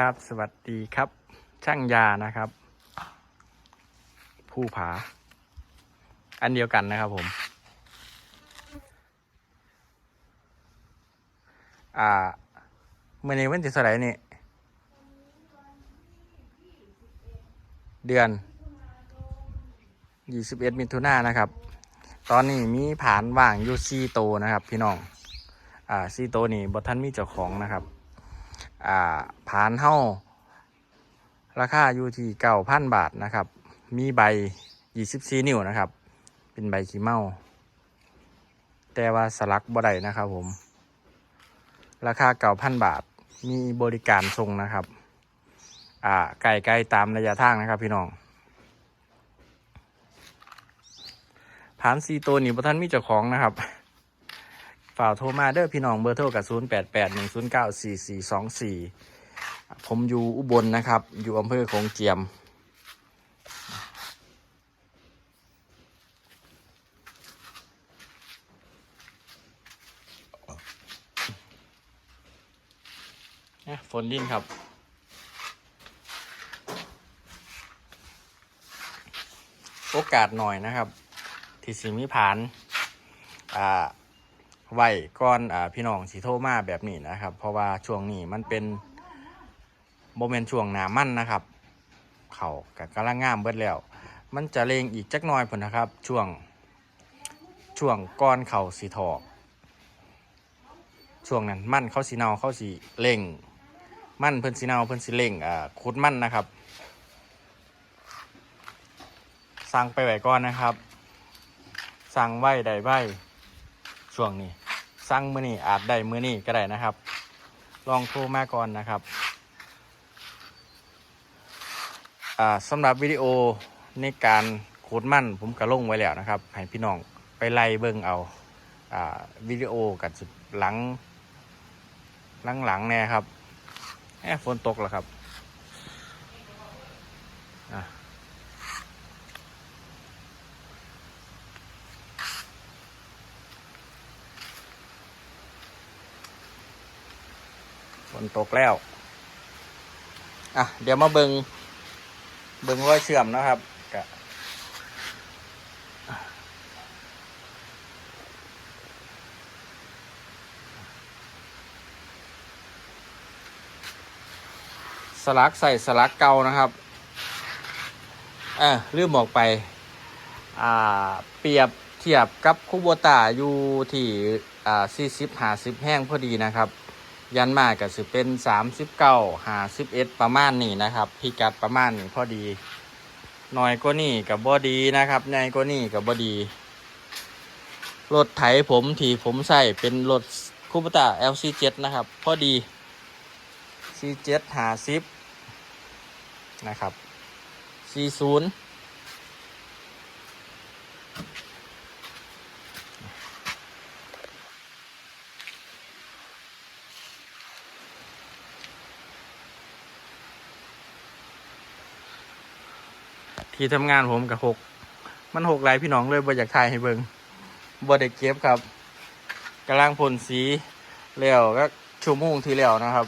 ครับ สวัสดีครับ ช่างยานะครับ ผู้ผา อันเดียวกันนะครับผม อ่าเมื่อในวันที่เท่าไหร่นี่เดือน 21 มิถุนายนนะครับ ตอนนี้มีผานว่างอยู่ซีโตนะครับ พี่น้อง อ่าซีโตนี่บทันมีเจ้าของนะครับ อ่าผานเฮ้าราคาอยู่ที่เก้าพันบาทนะครับ มีใบยี่สิบสี่นิ้วนะครับ เป็นใบขี้เมาแต่ว่าสลักบ่ได้นะครับผม ราคาเก้าพันบาท มีบริการส่งนะครับ อ่าไก่ไก่ตามระยะทางนะครับ พี่น้องผานซีตัวนี้พท่านมีเจ้าของนะครับ ฝ่ากโทรมาเด้อพี่น้องเบอร์โทรกับ 0 8 8 1 0 9 4 4 2 4 ผมอยู่อุบลนะครับ อยู่อำเภอโขงเจียม เนี่ยฝนดินครับ โอกาสหน่อยนะครับ ที่สิมีผาน อ่า ไว้ก่อนอ่าพี่น้องสีโทมาแบบนี้นะครับ เพราะว่าช่วงนี้มันเป็นโมเมนต์ช่วงหนามั่นนะครับ เขากับกำลังงามเบิดแล้ว มันจะเลงอีกจักหน้อยผลนะครับ ช่วงช่วงก้อนเขาสีทอกช่วงนั้นมั่นเขาสีเนาเขาสีเล่ง มั่นเพิ่นสีเนาเพิ่นสีเล่งอ่าคุดมั่นนะครับสั่งไปไว้ก่อนนะครับ สั่งไว้ได้ไว้ ช่วงนี้ สั่งมือนี้อาจได้มือนี้ก็ได้นะครับ ลองโทรมาก่อนนะครับสำหรับวิดีโอในการโคดมั่นผมก็ลงไว้แล้วนะครับ ให้พี่น้องไปไล่เบิ่งเอาอาวิดีโอกับสุดหลังหลังหลังๆเนี่ยครับแอบฝนตกแล้วครับ นตกแล้ว อะ เดี๋ยวมาเบิงเบิงรอยเชื่อมนะครับกะสลักใส่สลักเก่านะครับอะลืมบอกไป อ่า เปรียบเทียบกับคุโบตาอยู่ที่ อ่าสี่สิบห้าสิบแห้งพอดีนะครับ ยันมาก็สิเป็นสามสิบเก้าหาสิบเอ็ดประมาณนี้นะครับ พิกัดประมาณนี้พอดีหน่อยก็นี่กับบอดีนะครับใหญ่ก็นี่กับบอดี รถไถผมที่ผมใส่เป็นรถคูปตา LC7 นะครับ พอดี C7 หาสิบนะครับ40 ที่ทำงานผมกับหกมันหกหลายพี่น้องเลยบ่อยากถ่ายให้เบิงบ่ได้เก็บครับกำลังพ่นสีแล้วก็ชั่วโมงที่แล้วนะครับ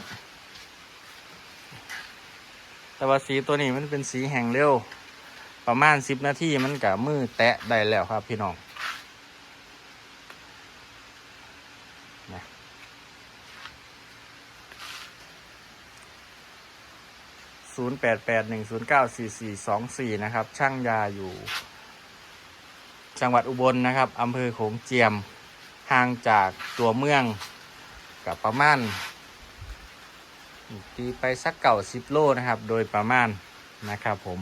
แต่ว่าสีตัวนี้มันเป็นสีแห่งเร็ว ประมาณสิบนาทีมันกับมือแตะได้แล้วครับพี่น้อง 0881094424 นะครับ ช่างยาอยู่ จังหวัดอุบลนนะครับอำเภอโขงเจียม ห่างจากตัวเมืองกับประมาณตีไปสักเก่าสิบโลนะครับ โดยประมาณนะครับผม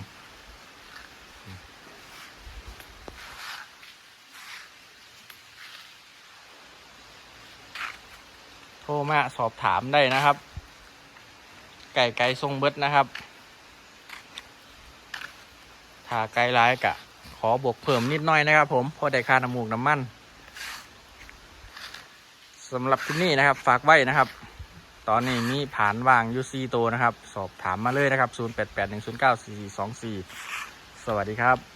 โทรมาสอบถามได้นะครับ ไก่ไก่ทรงเบิดนะครับถ้าไกลร้ายกะ ขอบวกเพิ่มนิดหน่อยนะครับ ผมเพอได้ค่าน้ำมูกน้ำมันสำหรับที่นี่นะครับ ฝากไว้นะครับ ตอนนี้มีผ่านวางยูซีโตวนะครับ สอบถามมาเลยนะครับ 0881094424 สวัสดีครับ